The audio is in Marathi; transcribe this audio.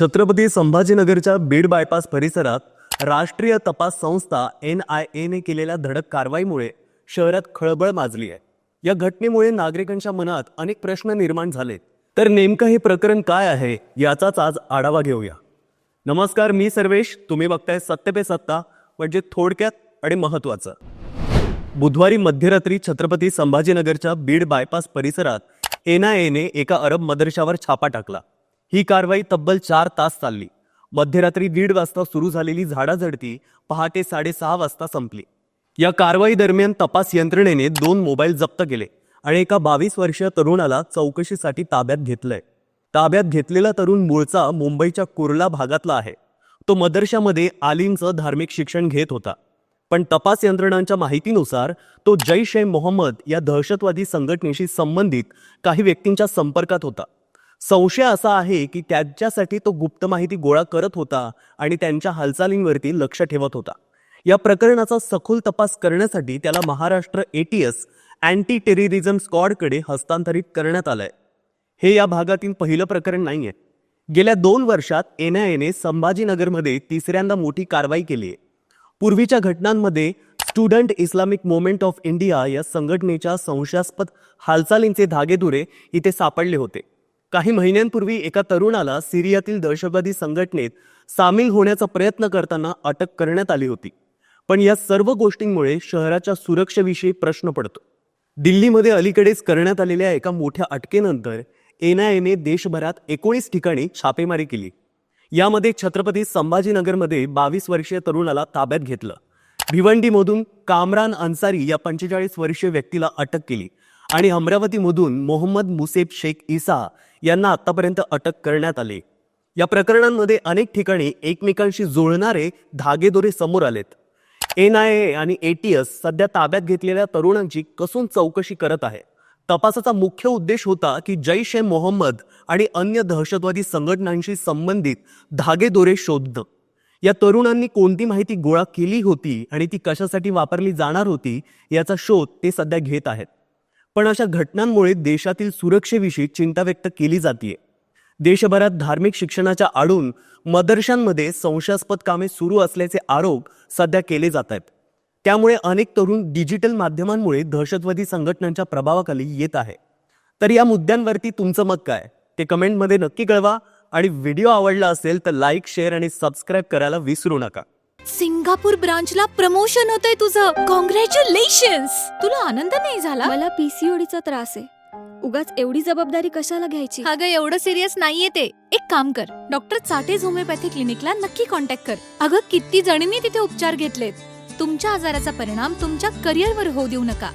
छत्रपती संभाजीनगरच्या बीड बायपास परिसरात राष्ट्रीय तपास संस्था एन आय एने केलेल्या धडक कारवाईमुळे शहरात खळबळ माजली आहे. या घटनेमुळे नागरिकांच्या मनात अनेक प्रश्न निर्माण झालेत. तर नेमकं हे प्रकरण काय आहे याचाच आज आढावा घेऊया. नमस्कार मी सर्वेश. तुम्ही बघताय सत्य पे सत्ता म्हणजे थोडक्यात आणि महत्वाचं बुधवारी मध्यरात्री छत्रपती संभाजीनगरच्या बीड बायपास परिसरात एनआयएने एका अरब मदरशावर छापा टाकला. ही कारवाई तब्बल चार तास चालली. मध्यरात्री दीड वाजता सुरू झालेली झाडाझडती पहाटे साडेसहा वाजता संपली. या कारवाई दरम्यान तपास यंत्रणेने दोन मोबाईल जप्त केले आणि एका बावीस वर्षीय तरुणाला चौकशीसाठी ताब्यात घेतलंय. ताब्यात घेतलेला तरुण मूळचा मुंबईच्या कुर्ला भागातला आहे. तो मदरशामध्ये आलिमचं धार्मिक शिक्षण घेत होता. पण तपास यंत्रणांच्या माहितीनुसार तो जैश ए मोहम्मद या दहशतवादी संघटनेशी संबंधित काही व्यक्तींच्या संपर्कात होता. संशय असा आहे की त्यांच्यासाठी तो गुप्त माहिती गोळा करत होता आणि त्यांच्या हालचालींवरती लक्ष ठेवत होता. या प्रकरणाचा सखोल तपास करण्यासाठी त्याला महाराष्ट्र एटीएस अँटी टेररिझम स्क्वॉडकडे हस्तांतरित करण्यात आलंय. हे या भागातील पहिलं प्रकरण नाही आहे गेल्या दोन वर्षात एन आय एने संभाजीनगरमध्ये तिसऱ्यांदा मोठी कारवाई केली आहे. पूर्वीच्या घटनांमध्ये student Islamic movement of India या संघटनेच्या संशयास्पद हालचालींचे धागेदुरे इथे सापडले होते. काही महिन्यांपूर्वी एका तरुणाला सिरियातील दहशतवादी संघटनेत सामील होण्याचा प्रयत्न करताना अटक करण्यात आली होती. पण या सर्व गोष्टींमुळे शहराच्या सुरक्षेविषयी प्रश्न पडतो. दिल्लीमध्ये अलीकडेच करण्यात आलेल्या एका मोठ्या अटकेनंतर एन आय एने देशभरात एकोणीस ठिकाणी छापेमारी केली. यामध्ये छत्रपती संभाजीनगरमध्ये बावीस वर्षीय तरुणाला ताब्यात घेतलं. भिवंडीमधून कामरान अन्सारी या पंचेचाळीस वर्षीय व्यक्तीला अटक केली. आणि अमरावतीमधून मोहम्मद मुसेब शेख इसा यांना आतापर्यंत अटक करण्यात आली. या प्रकरणांमध्ये अनेक ठिकाणी एकमेकांशी जुळणारे धागेदोरे समोर आलेत. एन आय ए आणि एटीएस सध्या ताब्यात घेतलेल्या तरुणांची कसून चौकशी करत आहे. तपासाचा मुख्य उद्देश होता की जैश ए मोहम्मद आणि अन्य दहशतवादी संघटनांशी संबंधित धागेदोरे शोधणं. या तरुणांनी कोणती माहिती गोळा केली होती आणि ती कशासाठी वापरली जाणार होती याचा शोध ते सध्या घेत आहेत. पण अशा घटनांमुळे देशातील सुरक्षेविषयी चिंता व्यक्त केली जाते देशभरात धार्मिक शिक्षणाच्या आडून मदरशांमध्ये संशयास्पद कामे सुरू असल्याचे आरोप सध्या केले जात आहेत त्यामुळे अनेक तरुण डिजिटल माध्यमांमुळे दहशतवादी संघटनांच्या प्रभावाखाली येत आहे. तर या मुद्द्यांवरती तुमचं मत काय? ते कमेंटमध्ये नक्की कळवा आणि व्हिडिओ आवडला असेल तर लाईक शेअर आणि सबस्क्राईब करायला विसरू नका. सिंगापूर ब्रांचला प्रमोशन होतंय तुझं. कॉंग्रॅच्युलेशन्स तुला आनंद नाही झाला? मला पीसीओडीचा त्रास आहे. उगाच एवढी जबाबदारी कशाला घ्यायची? अगं एवढं सिरियस नाहीये ते. एक काम कर. डॉक्टर चाटेज होमिओपॅथी क्लिनिकला नक्की कॉन्टॅक्ट कर. अगं किती जणींनी तिथे उपचार घेतलेत. तुमच्या आजाराचा परिणाम तुमच्या करिअरवर होऊ देऊ नका.